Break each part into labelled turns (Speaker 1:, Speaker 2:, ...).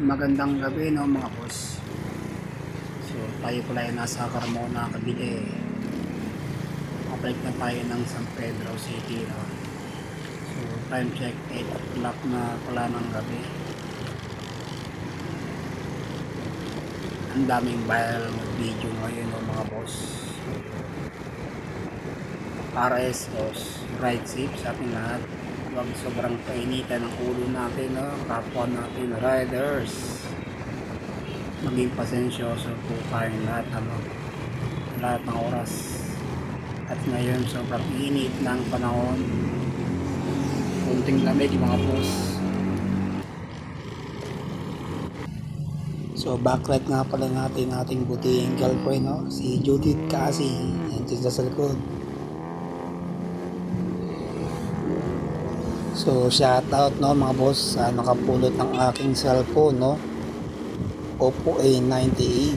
Speaker 1: Magandang gabi no mga boss. So tayo pala ay nasa Carmona, Cavite. Kapalik na tayo ng San Pedro City. No? So time check 8 o'clock na pala ng gabi. Ang daming viral video ngayon no mga boss. RSOs, ride safe sa ating lahat. Huwag sobrang kainitan ng ulo natin, no? kapwa natin, riders. Maging pasensyoso po tayong lahat, ano? lahat ng oras. At ngayon, sobrang init ng panahon. Kunting lamig, mga boss. So, backlight nga pala natin ating buting girlfriend, no? si Judith Kasi. Yan dyan sa likod. So, shout out no mga boss sa nakapulot ng aking cellphone no. Oppo A98.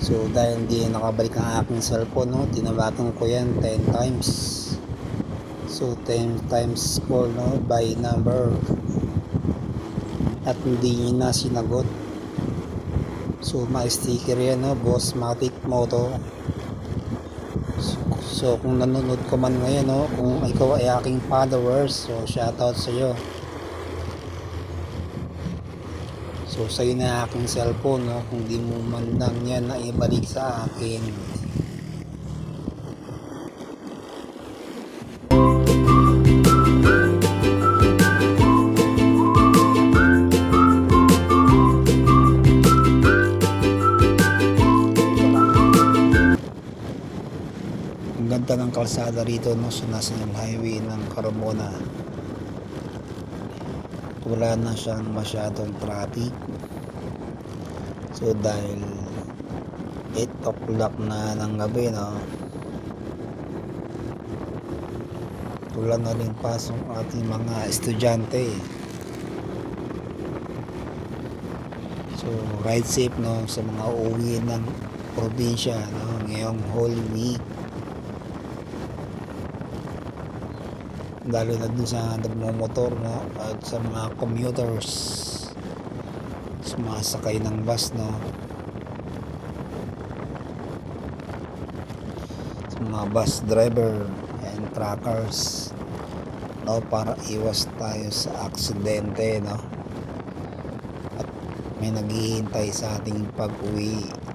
Speaker 1: So, dahil hindi nakabalik ang aking cellphone no, tinawagan ko yan 10 times. So, 10 times call no by number. At hindi niya na sinagot. So, ma-sticker yan no, Boss Matic Moto. So kung nanonood ka man ngayon, no, kung ikaw ay aking followers, so shoutout sa iyo. So sa iyo na aking cellphone, no, kung di mo man lang yan na ibalik sa akin. Ang ganda ng kalsada rito no, sa National Highway ng Carmona. Wala na siyang masyadong traffic. So dahil 8 o'clock na ng gabi no, wala na rin pasok ating mga estudyante. So ride safe no sa mga uuwi ng probinsya no, ngayong Holy Week. Lalo na dun sa nagmumotor no? At sa mga commuters. Sumasakay ng bus no? Sa mga bus driver and truckers. No? Para iwas tayo sa aksidente no? At may naghihintay sa ating pag-uwi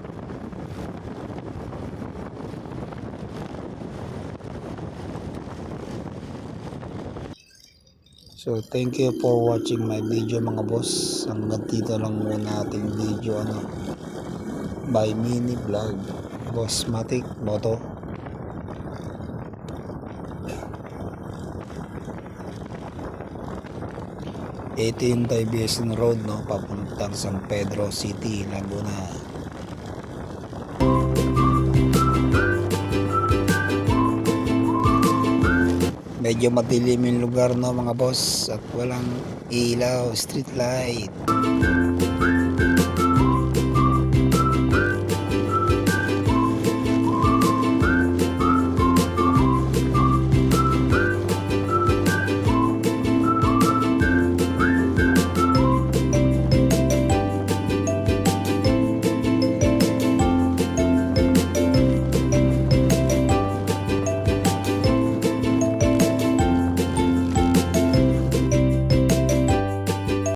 Speaker 1: So thank you for watching my video mga boss. Hanggang dito lang muna ating video ano by mini vlog Boss Matic Moto. Ito yung Tibiesan Road no papuntang San Pedro City, Laguna. Medyo madilim yung lugar no mga boss at walang ilaw, street light.